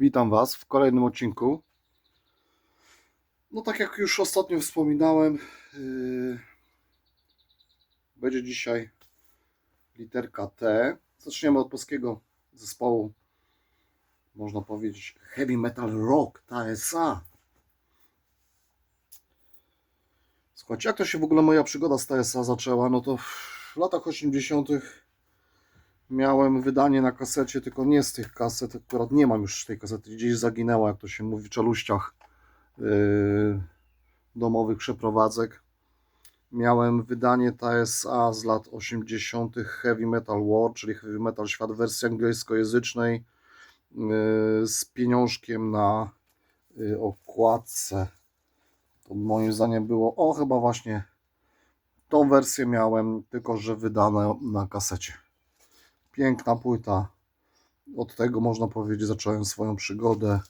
Witam Was w kolejnym odcinku. No tak jak już ostatnio wspominałem, yy, będzie dzisiaj literka T. Zaczniemy od polskiego zespołu, można powiedzieć heavy metal rock TSA. Słuchajcie, jak to się w ogóle moja przygoda z TSA zaczęła? No to w latach 80. miałem wydanie na kasecie, tylko nie z tych kaset, akurat nie mam już tej kasety, gdzieś zaginęła, jak to się mówi, w czeluściach yy, domowych przeprowadzek. Miałem wydanie TSA z lat 80. Heavy Metal War, czyli Heavy Metal Świat w wersji angielskojęzycznej yy, z pieniążkiem na yy, okładce. To moim zdaniem było, o chyba właśnie tą wersję miałem, tylko że wydane na kasecie. Piękna płyta. Od tego można powiedzieć zacząłem swoją przygodę,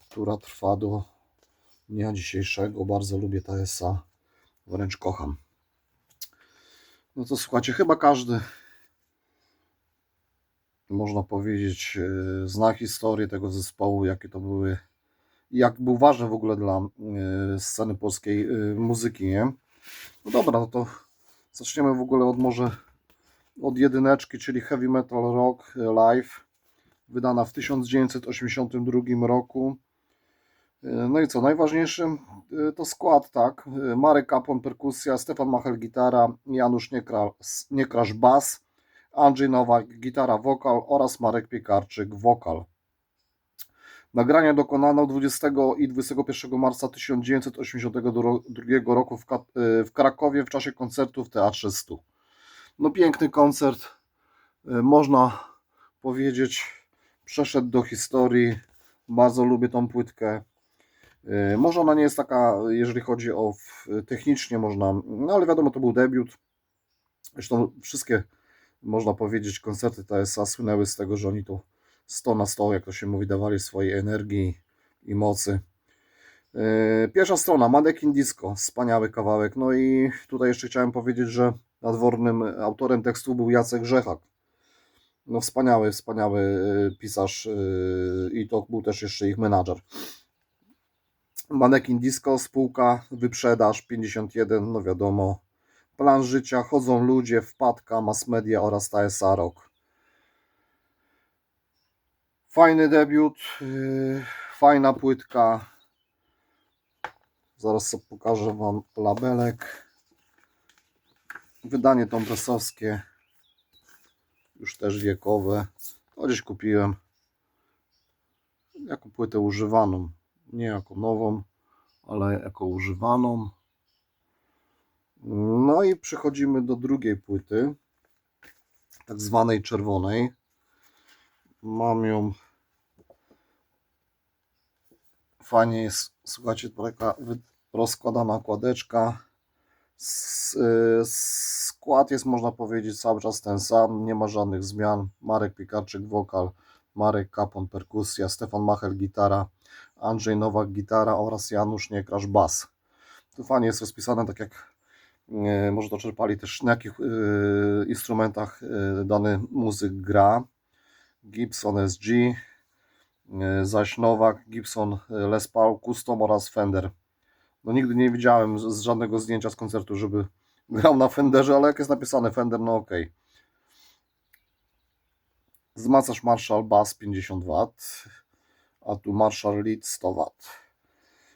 która trwa do dnia dzisiejszego. Bardzo lubię TSA, wręcz kocham. No to słuchajcie, chyba każdy można powiedzieć yy, zna historię tego zespołu, jakie to były jak był ważny w ogóle dla yy, sceny polskiej yy, muzyki, nie? No dobra, no to zaczniemy w ogóle od może od jedyneczki, czyli Heavy Metal Rock Live, wydana w 1982 roku. No i co, najważniejszym y, to skład, tak? Marek Kapon perkusja, Stefan Machel gitara, Janusz Niekra, Niekrasz bas, Andrzej Nowak gitara wokal oraz Marek Piekarczyk wokal. Nagrania dokonano 20 i 21 marca 1982 roku w Krakowie w czasie koncertu w Teatrze Stu. No piękny koncert, y, można powiedzieć, przeszedł do historii. Bardzo lubię tą płytkę. Y, Może ona nie jest taka, jeżeli chodzi o technicznie można, no ale wiadomo, to był debiut. Zresztą wszystkie, można powiedzieć, koncerty TSA słynęły z tego, że oni to 100 na 100, jak to się mówi, dawali swojej energii i mocy. Yy, Pierwsza strona, Manekin Disco, wspaniały kawałek. No i tutaj jeszcze chciałem powiedzieć, że nadwornym autorem tekstu był Jacek Grzechak. No wspaniały, wspaniały yy, pisarz yy, i to był też jeszcze ich menadżer. Manekin Disco, spółka, wyprzedaż 51, no wiadomo. Plan życia, chodzą ludzie, wpadka, mass media oraz TSA Rock. Fajny debiut, yy, fajna płytka. Zaraz pokażę Wam labelek. Wydanie tompresowskie, już też wiekowe. To gdzieś kupiłem jako płytę używaną. Nie jako nową, ale jako używaną. No i przechodzimy do drugiej płyty, tak zwanej czerwonej. Mam ją. Fajnie jest, słuchajcie, taka rozkładana okładeczka. Y, Skład jest, można powiedzieć, cały czas ten sam, nie ma żadnych zmian. Marek Piekarczyk wokal, Marek Kapon perkusja, Stefan Machel gitara, Andrzej Nowak gitara oraz Janusz Niekrasz bas. Tu fajnie jest rozpisane, tak jak e, może to czerpali też na jakich e, instrumentach dany muzyk gra. Gibson SG, e, zaś Nowak, Gibson Les Paul Custom oraz Fender. No nigdy nie widziałem z, żadnego zdjęcia z koncertu, żeby grał na Fenderze, ale jak jest napisane Fender, no okej. Wzmacniacz Marshall Bass 50 W, a tu Marshall Lead 100 W.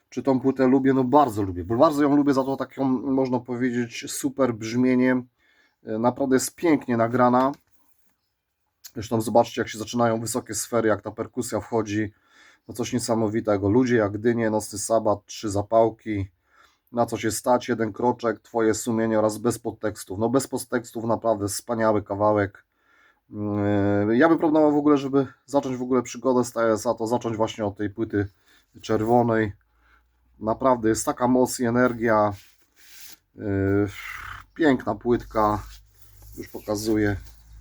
Czy tą płytę lubię? No bardzo lubię. Bardzo ją lubię za to taką, można powiedzieć, super brzmienie. E, Naprawdę jest pięknie nagrana. Zresztą zobaczcie, jak się zaczynają wysokie sfery, jak ta perkusja wchodzi. No coś niesamowitego. Ludzie jak dynie, nocny sabat, trzy zapałki. Na co się stać, jeden kroczek, twoje sumienie oraz bez podtekstów. No bez podtekstów naprawdę wspaniały kawałek. Yy, Ja bym proponował w ogóle, żeby zacząć w ogóle przygodę z TSA, to zacząć właśnie od tej płyty czerwonej. Naprawdę jest taka moc i energia. Yy, Piękna płytka. Już pokazuję.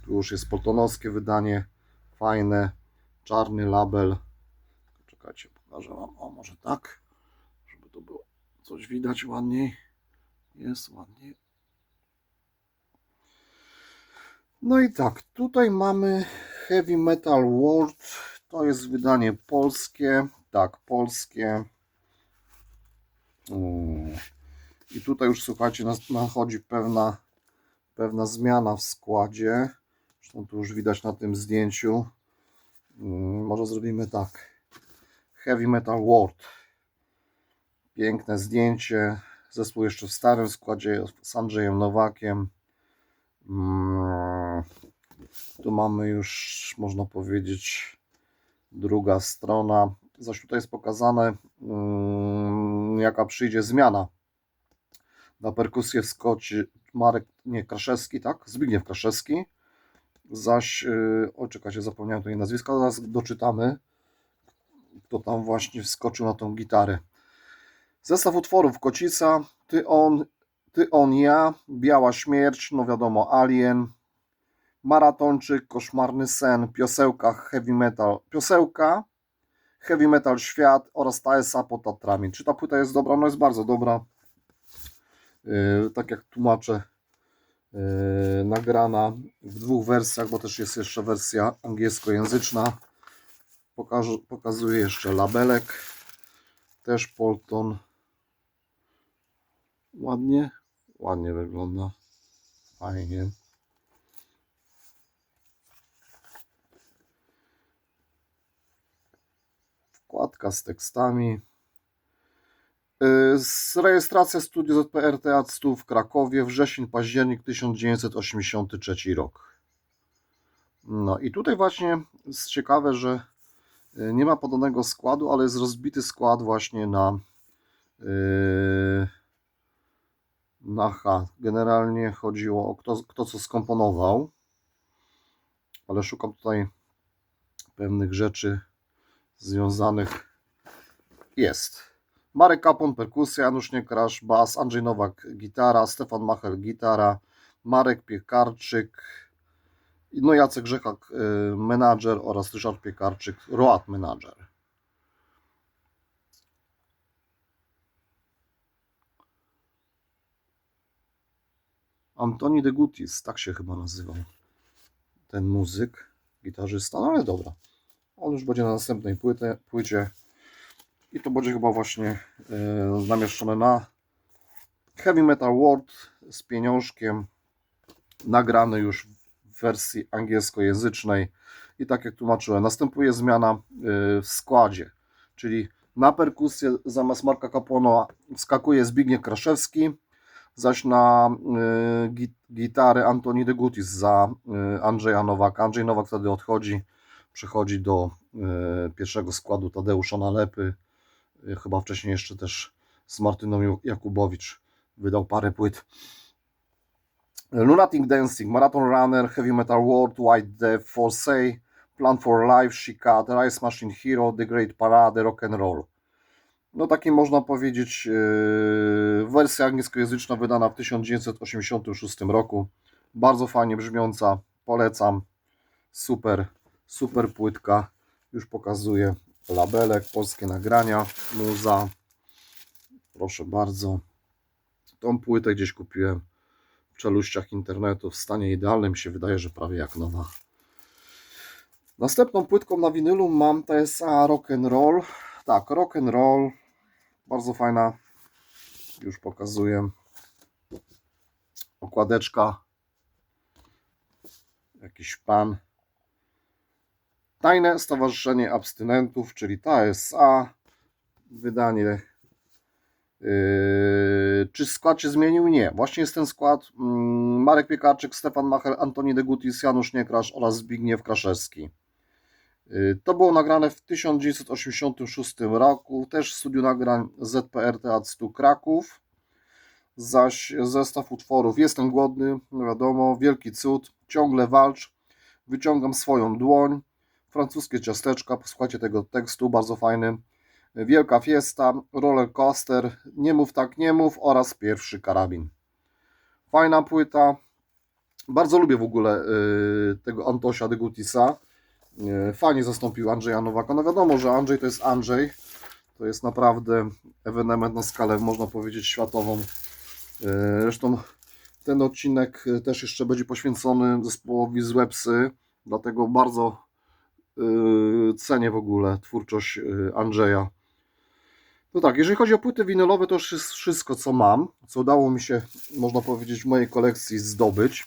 Tu już jest poltonowskie wydanie. Fajne. Czarny label. Czekajcie, pokażę Wam. O, może tak. Żeby to było coś widać ładniej. Jest ładnie. No i tak, tutaj mamy Heavy Metal World To jest wydanie polskie. Tak, polskie. I tutaj już słuchajcie, nachodzi pewna, pewna zmiana w składzie. Zresztą tu już widać na tym zdjęciu. Mm, Może zrobimy tak. Heavy Metal World. Piękne zdjęcie. Zespół jeszcze w starym składzie z Andrzejem Nowakiem. Mm, Tu mamy już, można powiedzieć, druga strona. Zaś tutaj jest pokazane, mm, jaka przyjdzie zmiana. Na perkusję wskoczy Marek, nie, Kraszewski, tak? Zbigniew Kraszewski. Zaś, yy, o czekajcie, zapomniałem tutaj nazwiska, zaraz doczytamy, kto tam właśnie wskoczył na tą gitarę. Zestaw utworów Kocica, Ty on, Ty on, ja, Biała Śmierć, no wiadomo, Alien, Maratonczyk, Koszmarny Sen, Piosełka Heavy Metal, Piosełka, Heavy Metal Świat oraz TSA pod Tatrami. Czy ta płyta jest dobra? No jest bardzo dobra. Yy, tak jak tłumaczę, yy, nagrana w dwóch wersjach, bo też jest jeszcze wersja angielskojęzyczna. Pokażę, pokazuję jeszcze labelek. Też Polton. Ładnie, ładnie wygląda. Fajnie. Wkładka z tekstami. Yy, Z rejestracja studio ZPR Teatr Stu w Krakowie, wrzesień, październik 1983 rok. No i tutaj właśnie jest ciekawe, że nie ma podanego składu, ale jest rozbity skład właśnie na yy, na H. Generalnie chodziło o kto, kto co skomponował, ale szukam tutaj pewnych rzeczy związanych. Jest. Marek Kapon, perkusja, Janusz Niekrasz, bas, Andrzej Nowak, gitara, Stefan Machel, gitara, Marek Piekarczyk, no Jacek Grzechak, y, menadżer oraz Ryszard Piekarczyk, Roat menadżer. Antoni de Gutis, tak się chyba nazywał ten muzyk, gitarzysta, no ale dobra. On już będzie na następnej płycie, płycie i to będzie chyba właśnie e, na Heavy Metal World z pieniążkiem, nagrany już w wersji angielskojęzycznej i tak jak tłumaczyłem, następuje zmiana e, w składzie, czyli na perkusję zamiast Marka Kapłona wskakuje Zbigniew Kraszewski, zaś na y, gi- gitary Antoni de Gutis za y, Andrzeja Nowaka. Andrzej Nowak wtedy odchodzi, przechodzi do y, pierwszego składu Tadeusza Nalepy. Y, chyba wcześniej jeszcze też z Martyną Jakubowicz wydał parę płyt. Lunatic Dancing, Marathon Runner, Heavy Metal World, White Death, Forsay, Plan for Life, Cut, Rise Machine Hero, The Great Parade, Rock and Roll. No taki można powiedzieć yy, wersja angielskojęzyczna wydana w 1986 roku. Bardzo fajnie brzmiąca, polecam. Super, super płytka. Już pokazuję labelek, polskie nagrania, muza. Proszę bardzo. Tą płytę gdzieś kupiłem czeluściach internetu w stanie idealnym. Się wydaje, że prawie jak nowa. Następną płytką na winylu mam TSA Rock and Roll. Tak, Rock and Roll. Bardzo fajna. Już pokazuję. Okładeczka. Jakiś pan. Tajne Stowarzyszenie Abstynentów, czyli TSA. Wydanie. Yy, czy skład się zmienił? Nie. Właśnie jest ten skład. Mm, Marek Piekarczyk, Stefan Machel, Antoni Degutis, Janusz Niekrasz oraz Zbigniew Kraszewski. Y, To było nagrane w 1986 roku, też w studiu nagrań ZPR Teatr Stu Kraków. Zaś zestaw utworów Jestem głodny, no wiadomo, Wielki cud, Ciągle walcz, Wyciągam swoją dłoń, Francuskie ciasteczka, posłuchajcie tego tekstu, bardzo fajny. Wielka fiesta, Roller coaster, Nie mów tak, nie mów oraz Pierwszy karabin. Fajna płyta. Bardzo lubię w ogóle y, tego Antosia de Gutisa. E, Fajnie zastąpił Andrzeja Nowaka. No wiadomo, że Andrzej to jest Andrzej. To jest naprawdę ewenement na skalę, można powiedzieć, światową. E, Zresztą ten odcinek e, też jeszcze będzie poświęcony zespołowi Złe Psy, dlatego bardzo yy, cenię w ogóle twórczość yy, Andrzeja. No tak, jeżeli chodzi o płyty winylowe, to już jest wszystko, co mam, co udało mi się, można powiedzieć, w mojej kolekcji zdobyć.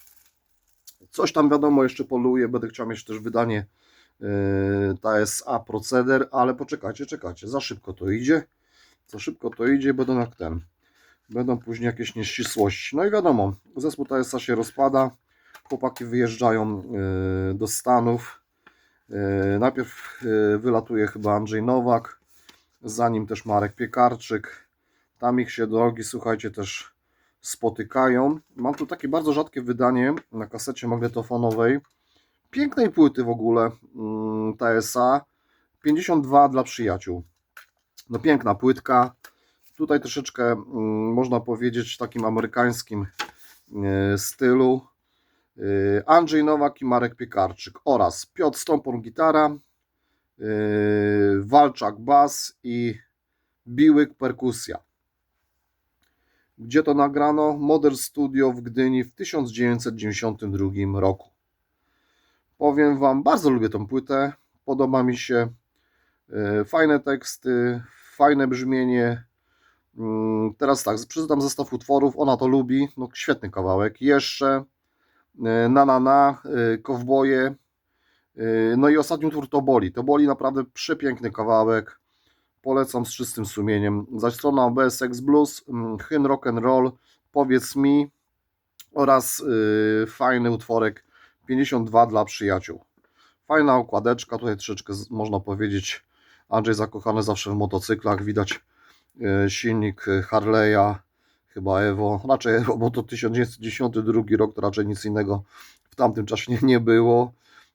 Coś tam wiadomo, jeszcze poluję, będę chciał mieć też wydanie yy, TSA Proceder, ale poczekajcie, czekajcie, za szybko to idzie. Za szybko to idzie, będą jak ten. Będą później jakieś nieścisłości. No i wiadomo, zespół TSA się rozpada, chłopaki wyjeżdżają yy, do Stanów. Yy, najpierw yy, wylatuje chyba Andrzej Nowak, za nim też Marek Piekarczyk. Tam ich się drogi, słuchajcie, też spotykają. Mam tu takie bardzo rzadkie wydanie na kasecie magnetofonowej. Pięknej płyty w ogóle mm, TSA. 52 dla przyjaciół. No piękna płytka. Tutaj troszeczkę mm, można powiedzieć w takim amerykańskim e, stylu. E, Andrzej Nowak i Marek Piekarczyk oraz Piotr Stąpon gitara, Walczak bas i Biłyk perkusja. Gdzie to nagrano? Modern Studio w Gdyni w 1992 roku. Powiem Wam, bardzo lubię tą płytę. Podoba mi się. E, Fajne teksty, fajne brzmienie. Mm, Teraz tak, przeczytam zestaw utworów. Ona to lubi. No, świetny kawałek. Jeszcze e, na na na, kowboje. E, No i ostatni utwór to boli. To boli naprawdę przepiękny kawałek. Polecam z czystym sumieniem. Zaś strona BSX Blues, mm, hymn rock and roll, powiedz mi oraz y, fajny utworek 52 dla przyjaciół. Fajna okładeczka, tutaj troszeczkę można powiedzieć Andrzej zakochany zawsze w motocyklach, widać y, silnik y, Harley'a, chyba Evo, raczej Evo, bo to 1992 rok, to raczej nic innego w tamtym czasie nie, nie było.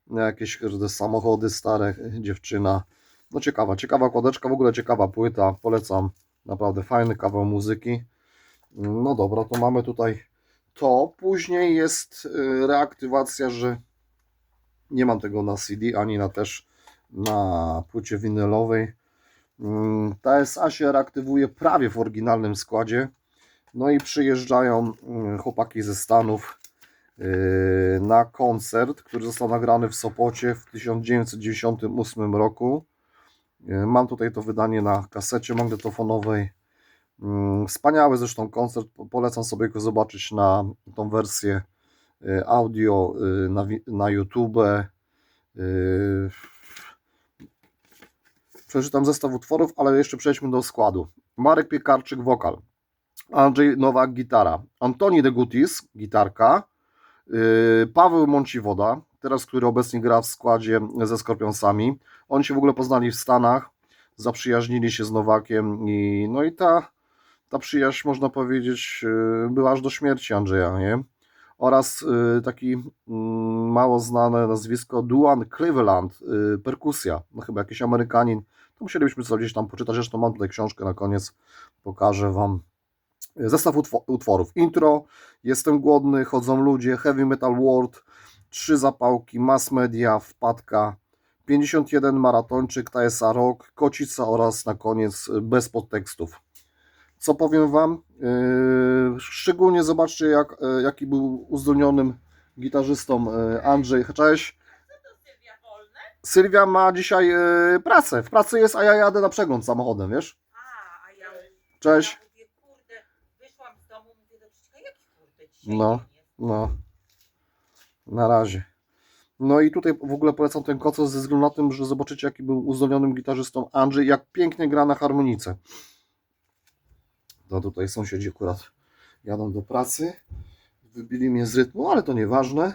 Jakieś kurde, samochody stare, dziewczyna. No ciekawa, ciekawa okładeczka, w ogóle ciekawa płyta, polecam, naprawdę fajny kawał muzyki. No dobra, to mamy tutaj to. Później jest y, reaktywacja, że nie mam tego na CD, ani na też na płycie winylowej. Mm, TSA się reaktywuje prawie w oryginalnym składzie. No i przyjeżdżają mm, chłopaki ze Stanów y, na koncert, który został nagrany w Sopocie w 1998 roku. Y, Mam tutaj to wydanie na kasecie magnetofonowej. Mm, Wspaniały zresztą koncert. po- Polecam sobie go zobaczyć na tą wersję y, audio y, na, na YouTube. Y, Przeczytam zestaw utworów, ale jeszcze przejdźmy do składu. Marek Piekarczyk wokal, Andrzej Nowak gitara, Antoni Degutis gitarka, y, Paweł Mąciwoda, teraz który obecnie gra w składzie ze Skorpionsami. Oni się w ogóle poznali w Stanach, zaprzyjaźnili się z Nowakiem i no i ta, ta przyjaźń można powiedzieć y, była aż do śmierci Andrzeja, nie? Oraz y, taki mm, mało znane nazwisko Duan Cleveland, y, perkusja, no chyba jakiś Amerykanin. To musielibyśmy sobie gdzieś tam poczytać, zresztą mam tutaj książkę na koniec, pokażę Wam zestaw utwo- utworów. Intro, Jestem głodny, Chodzą ludzie, Heavy Metal World, Trzy zapałki, Mass Media, Wpadka, 51 Maratończyk, TSA Rock, Kocica oraz na koniec bez podtekstów. Co powiem Wam? Yy, szczególnie zobaczcie, jak, yy, jaki był uzdolnionym gitarzystą yy, Andrzej. Cześć. Sylwia? Sylwia ma dzisiaj yy, pracę. W pracy jest, a ja jadę na przegląd samochodem, wiesz? A, a ja, Cześć. ja mówię, kurde, wyszłam z domu, mówię do Krzyśka, jaki kurde dzisiaj No. No, na razie. No i tutaj w ogóle polecam ten koncert ze względu na tym, że zobaczycie, jaki był uzdolnionym gitarzystą Andrzej, jak pięknie gra na harmonice. No tutaj sąsiedzi akurat jadą do pracy. Wybili mnie z rytmu, ale to nieważne.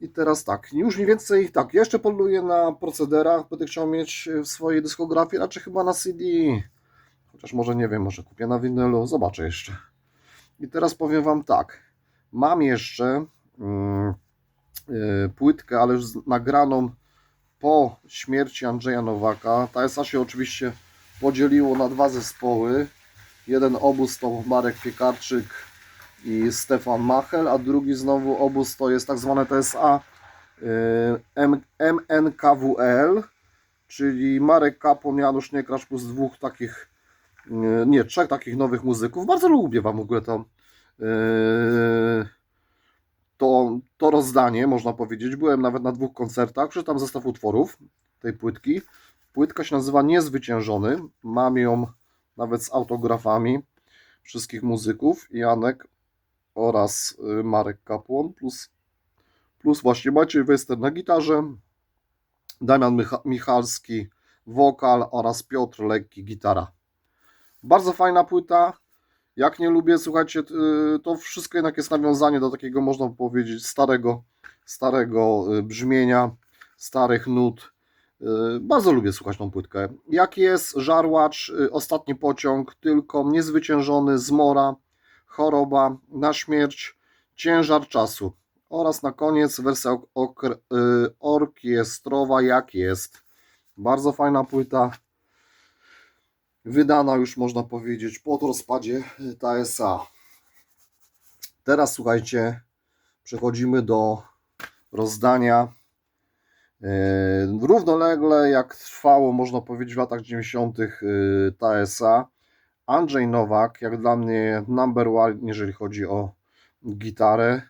I teraz tak, już mniej więcej tak, jeszcze poluję na procederach, będę chciał mieć w swojej dyskografii, raczej chyba na CD. Chociaż może nie wiem, może kupię na winylu, zobaczę jeszcze. I teraz powiem Wam tak, mam jeszcze mm, y, płytkę, ale już nagraną po śmierci Andrzeja Nowaka. TSA się oczywiście podzieliło na dwa zespoły. Jeden obóz to Marek Piekarczyk i Stefan Machel, a drugi znowu obóz to jest tak zwane TSA y, MNKWL, czyli Marek Kapon, Janusz Niekrasz plus dwóch takich, y, nie, trzech takich nowych muzyków. Bardzo lubię Wam w ogóle y, to, to rozdanie, można powiedzieć. Byłem nawet na dwóch koncertach, przeczytam zestaw utworów tej płytki. Płytka się nazywa Niezwyciężony. Mam ją nawet z autografami wszystkich muzyków. Janek oraz y, Marek Kapłon plus, plus właśnie Maciej Wejster na gitarze, Damian Micha- Michalski wokal oraz Piotr Lekki gitara. Bardzo fajna płyta. Jak nie lubię, słuchajcie, y, to wszystko jednak jest nawiązanie do takiego, można powiedzieć, starego, starego y, brzmienia, starych nut. Y, Bardzo lubię słuchać tą płytkę. Jak jest żarłacz, ostatni pociąg, tylko niezwyciężony, zmora, choroba, na śmierć, ciężar czasu. Oraz na koniec wersja orkiestrowa, jak jest. Bardzo fajna płyta. Wydana już można powiedzieć po rozpadzie TSA. Teraz słuchajcie, przechodzimy do rozdania. Yy, Równolegle jak trwało, można powiedzieć, w latach 90. yy, TSA, Andrzej Nowak, jak dla mnie number one, jeżeli chodzi o gitarę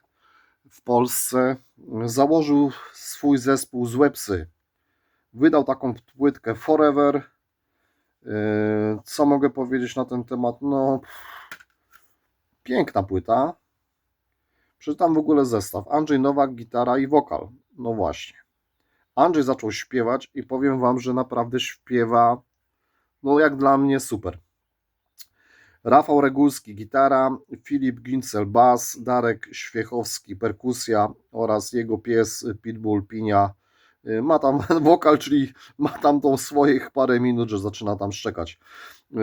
w Polsce, założył swój zespół Złe Psy. Wydał taką płytkę Forever. Yy, Co mogę powiedzieć na ten temat? No, piękna płyta. Przeczytam w ogóle zestaw. Andrzej Nowak, gitara i wokal. No właśnie. Andrzej zaczął śpiewać i powiem Wam, że naprawdę śpiewa, no jak dla mnie, super. Rafał Regulski, gitara, Filip Gincel, bas, Darek Świechowski, perkusja oraz jego pies Pitbull Pinia. Y, Ma tam wokal, czyli ma tam tą swoich parę minut, że zaczyna tam szczekać. Yy,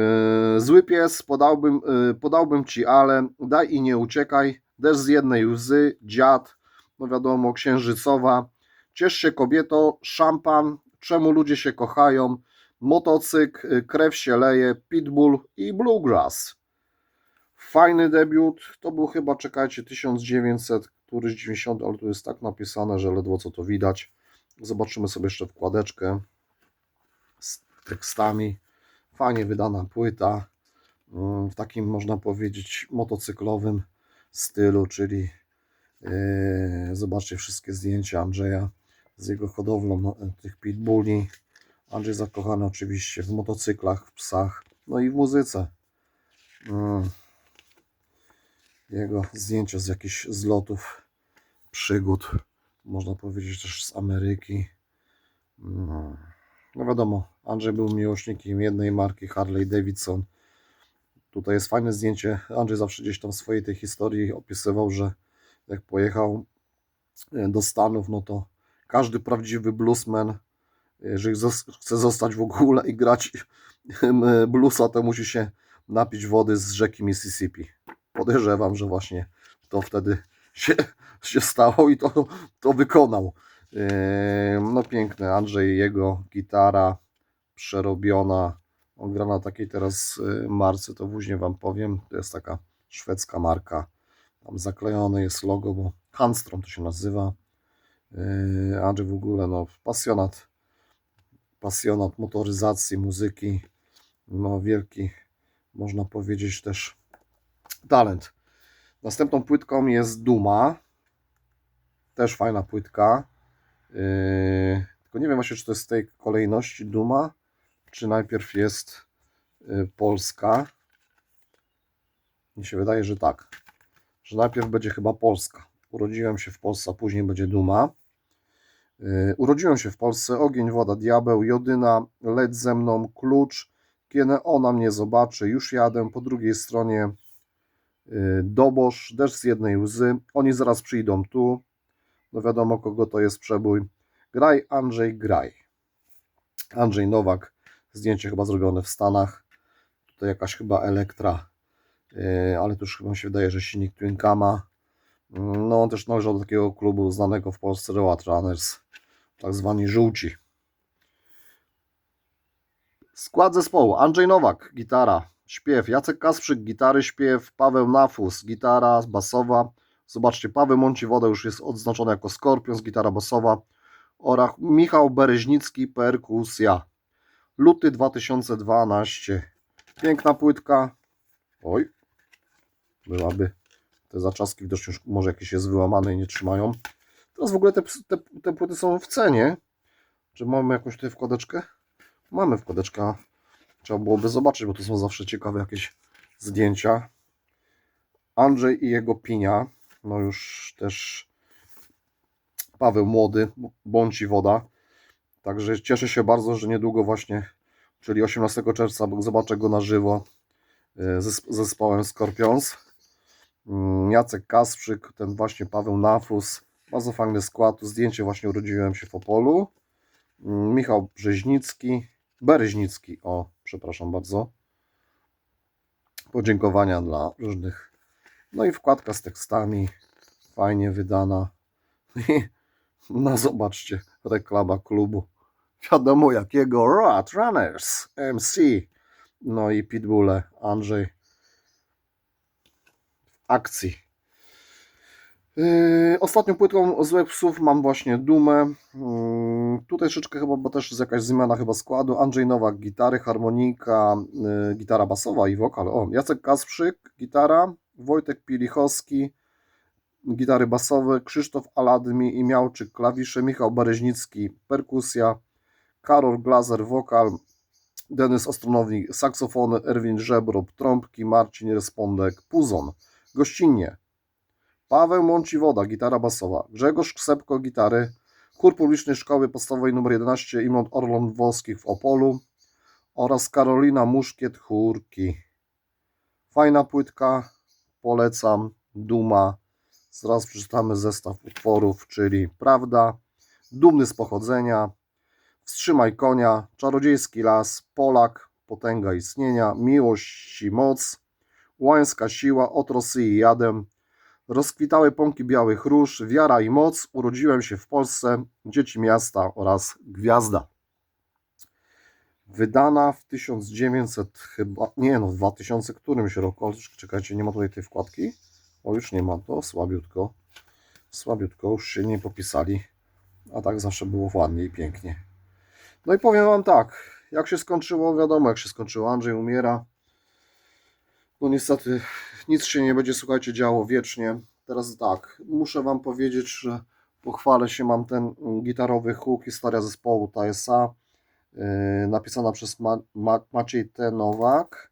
Zły pies, podałbym, yy, podałbym ci, ale daj i nie uciekaj. Deszcz z jednej łzy, dziad, no wiadomo, księżycowa. Ciesz się kobieto, szampan, czemu ludzie się kochają, motocykl, krew się leje, pitbull i bluegrass. Fajny debiut, to był chyba, czekajcie, 1900, któryś 90, ale tu jest tak napisane, że ledwo co to widać. Zobaczymy sobie jeszcze wkładeczkę z tekstami. Fajnie wydana płyta mm, w takim można powiedzieć motocyklowym stylu, czyli yy, zobaczcie wszystkie zdjęcia Andrzeja z jego hodowlą e, tych pitbulli. Andrzej zakochany oczywiście w motocyklach, w psach, no i w muzyce. Mm. Jego zdjęcia z jakichś zlotów, przygód, można powiedzieć też z Ameryki. Mm. No wiadomo, Andrzej był miłośnikiem jednej marki Harley Davidson. Tutaj jest fajne zdjęcie. Andrzej zawsze gdzieś tam w swojej tej historii opisywał, że jak pojechał e, do Stanów, no to każdy prawdziwy bluesman, jeżeli zos- chce zostać w ogóle i grać em, bluesa, to musi się napić wody z rzeki Mississippi. Podejrzewam, że właśnie to wtedy się, się stało i to, to wykonał. Yy, No piękne, Andrzej, jego gitara przerobiona. On gra na takiej teraz yy, marce, to później Wam powiem. To jest taka szwedzka marka. Tam zaklejone jest logo, bo Handstrom to się nazywa. Yy, Andrzej w ogóle, no, pasjonat, pasjonat motoryzacji, muzyki. No, wielki, można powiedzieć też talent. Następną płytką jest Duma. Też fajna płytka. Yy, tylko nie wiem właśnie, czy to jest z tej kolejności Duma, czy najpierw jest yy, Polska. Mi się wydaje, że tak. Że najpierw będzie chyba Polska. Urodziłem się w Polsce, a później będzie Duma. Yy, urodziłem się w Polsce, ogień, woda, diabeł, jodyna, leć ze mną, klucz, kiedy ona mnie zobaczy, już jadę, po drugiej stronie dobosz, deszcz z jednej łzy, oni zaraz przyjdą tu, no wiadomo kogo to jest przebój. Graj Andrzej, graj. Andrzej Nowak, zdjęcie chyba zrobione w Stanach. Tutaj jakaś chyba Elektra, yy, ale tu już chyba mi się wydaje, że silnik Twinkama. Mm, No on też należał do takiego klubu znanego w Polsce Road Runners, tak zwani żółci. Skład zespołu Andrzej Nowak, gitara, śpiew, Jacek Kasprzyk, gitary, śpiew, Paweł Nafus, gitara basowa, Zobaczcie, Paweł Mąciwoda już jest odznaczony jako Skorpion, gitara basowa oraz Michał Bereźnicki, perkusja. Luty 2012. Piękna płytka. Oj, byłaby Te zaczaski widocznie może jakieś jest wyłamane i nie trzymają. Teraz w ogóle te, te, te płyty są w cenie. Czy mamy jakąś tutaj wkładeczkę? Mamy wkładeczkę. Trzeba byłoby zobaczyć, bo to są zawsze ciekawe jakieś zdjęcia. Andrzej i jego pinia. No już też Paweł Młody, bądź woda. Także cieszę się bardzo, że niedługo właśnie, czyli 18 czerwca, zobaczę go na żywo e, z zespołem Scorpions. Mm, Jacek Kasprzyk, ten właśnie Paweł Nafus. Bardzo fajny skład. Zdjęcie właśnie urodziłem się w Opolu. Mm, Michał Brzeźnicki, Bereźnicki, o, przepraszam bardzo. Podziękowania dla różnych. No i wkładka z tekstami, fajnie wydana. No zobaczcie, reklama klubu. Wiadomo jakiego, Rat Runners, MC. No i Pitbulle, Andrzej. W akcji. Yy, ostatnią płytką Złych Psów mam właśnie Dumę. Yy, tutaj troszeczkę chyba, bo też jest jakaś zmiana chyba składu. Andrzej Nowak, gitary, harmonika, yy, gitara basowa i wokal. O, Jacek Kasprzyk, gitara, Wojtek Pilichowski, gitary basowe, Krzysztof Aladmi i Miałczyk, klawisze, Michał Bereźnicki, perkusja, Karol Glazer, wokal, Denis Ostronownik, saksofony, Erwin Żebrob, trąbki, Marcin Respondek, puzon, gościnnie, Paweł Mąciwoda, gitara basowa, Grzegorz Ksepko, gitary, chór publicznej szkoły podstawowej nr 11 Imont Orląt Włoskich w Opolu oraz Karolina Muszkiet, chórki. Fajna płytka, polecam, duma. Zaraz przeczytamy zestaw utworów, czyli Prawda, Dumny z pochodzenia, Wstrzymaj konia, Czarodziejski las, Polak, Potęga istnienia, Miłość i moc, Łańska siła, Od Rosji jadem, Rozkwitały pąki białych róż, Wiara i moc, Urodziłem się w Polsce, Dzieci miasta oraz Gwiazda. Wydana w 1900 chyba, nie no, w 2000 którymś roku, czekajcie, nie ma tutaj tej wkładki. O, już nie ma to, słabiutko. Słabiutko, już się nie popisali. A tak zawsze było ładnie i pięknie. No i powiem Wam tak, jak się skończyło, wiadomo jak się skończyło. Andrzej umiera. No niestety nic się nie będzie, słuchajcie, działo wiecznie. Teraz tak, muszę Wam powiedzieć, że pochwalę się, mam ten gitarowy hook, historia zespołu TSA, yy, napisana przez Ma Ma Maciej T. Nowak.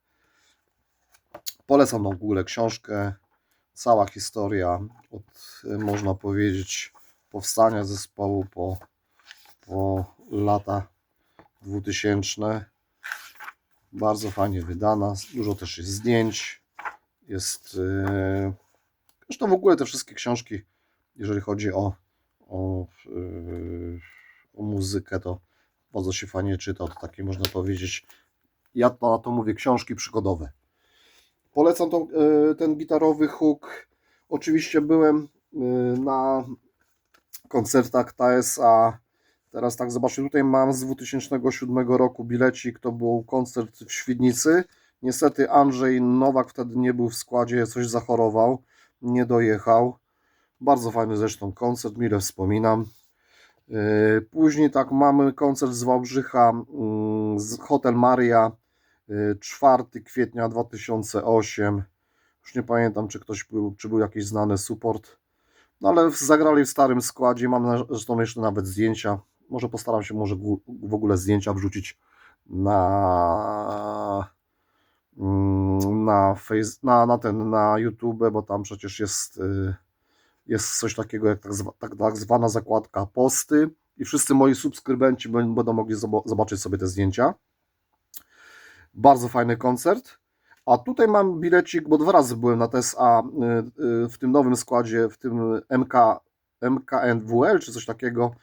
Polecam na Google książkę, cała historia od, y, można powiedzieć, powstania zespołu po, po lata 2000. Bardzo fajnie wydana, dużo też jest zdjęć. Jest. Yy... Zresztą w ogóle te wszystkie książki, jeżeli chodzi o, o, yy, o muzykę, to bardzo się fajnie czyta. To takie można powiedzieć, ja to, na to mówię, książki przygodowe. Polecam tą, yy, ten gitarowy hook. Oczywiście byłem na koncertach TSA. Teraz tak zobaczcie, tutaj mam z 2007 roku bilecik, to był koncert w Świdnicy. Niestety Andrzej Nowak wtedy nie był w składzie, coś zachorował, nie dojechał. Bardzo fajny zresztą koncert, mile wspominam. Yy, Później tak mamy koncert z Wałbrzycha, yy, z Hotel Maria, yy, 4 kwietnia 2008. Już nie pamiętam, czy ktoś był, czy był jakiś znany support. No ale zagrali w starym składzie, mam zresztą jeszcze nawet zdjęcia. Może postaram się może w ogóle zdjęcia wrzucić na mm, na, face, na, na ten na YouTube, bo tam przecież jest y, jest coś takiego jak tak, zwa, tak, tak zwana zakładka posty i wszyscy moi subskrybenci bę- będą mogli zobaczyć sobie te zdjęcia. Bardzo fajny koncert. A tutaj mam bilecik, bo dwa razy byłem na TSA y, y, w tym nowym składzie, w tym MK, MKNWL czy coś takiego.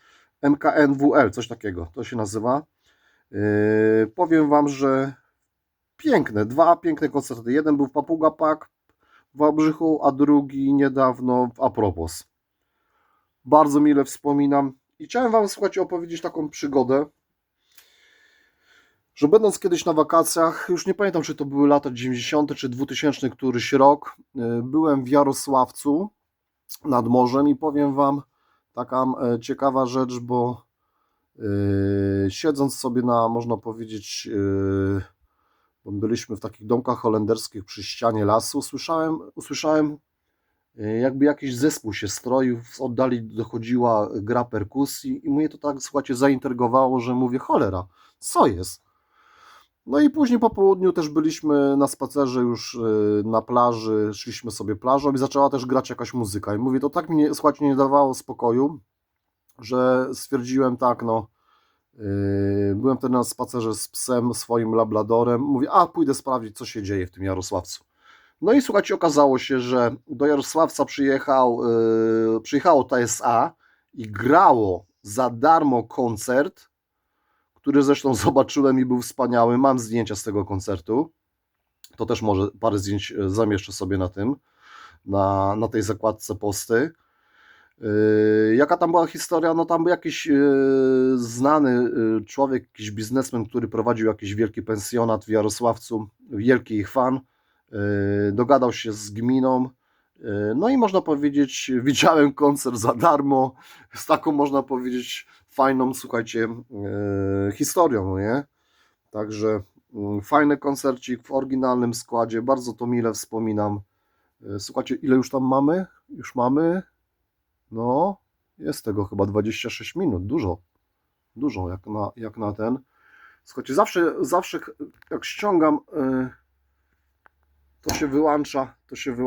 MKNWL, coś takiego to się nazywa. Powiem Wam, że piękne, dwa piękne koncerty. Jeden był w Papuga Park w Wałbrzychu, a drugi niedawno w Apropos. Bardzo mile wspominam i chciałem Wam, słuchajcie, opowiedzieć taką przygodę, że będąc kiedyś na wakacjach, już nie pamiętam, czy to były lata 90. czy 2000 któryś rok, yy, byłem w Jarosławcu nad morzem i powiem Wam, taka e, ciekawa rzecz, bo yy, siedząc sobie na, można powiedzieć, yy, byliśmy w takich domkach holenderskich przy ścianie lasu, usłyszałem, usłyszałem y, jakby jakiś zespół się stroił, z oddali dochodziła gra perkusji i mnie to tak, słuchajcie, zaintrygowało, że mówię, cholera, co jest? No i później po południu też byliśmy na spacerze już y, na plaży, szliśmy sobie plażą i zaczęła też grać jakaś muzyka. I mówię, to tak mi, nie, słuchajcie, nie dawało spokoju, że stwierdziłem tak, no, byłem wtedy na spacerze z psem, swoim labladorem, mówię, a pójdę sprawdzić, co się dzieje w tym Jarosławcu. No i słuchajcie, okazało się, że do Jarosławca przyjechał, yy, przyjechało TSA i grało za darmo koncert, który zresztą zobaczyłem i był wspaniały. Mam zdjęcia z tego koncertu. To też może parę zdjęć e, zamieszczę sobie na tym, na, na tej zakładce posty. Yy, Jaka tam była historia? No tam był jakiś yy, znany yy, człowiek, jakiś biznesmen, który prowadził jakiś wielki pensjonat w Jarosławcu, wielki ich fan, dogadał się z gminą, no i można powiedzieć, widziałem koncert za darmo, z taką można powiedzieć fajną, słuchajcie, historią, no nie? Także fajny koncercik w oryginalnym składzie, bardzo to mile wspominam. Słuchajcie, ile już tam mamy? Już mamy no, jest tego chyba 26 minut, dużo. Dużo, jak na, jak na ten. Słuchajcie, zawsze, zawsze jak ściągam, y, to się wyłącza, to się wyłącza.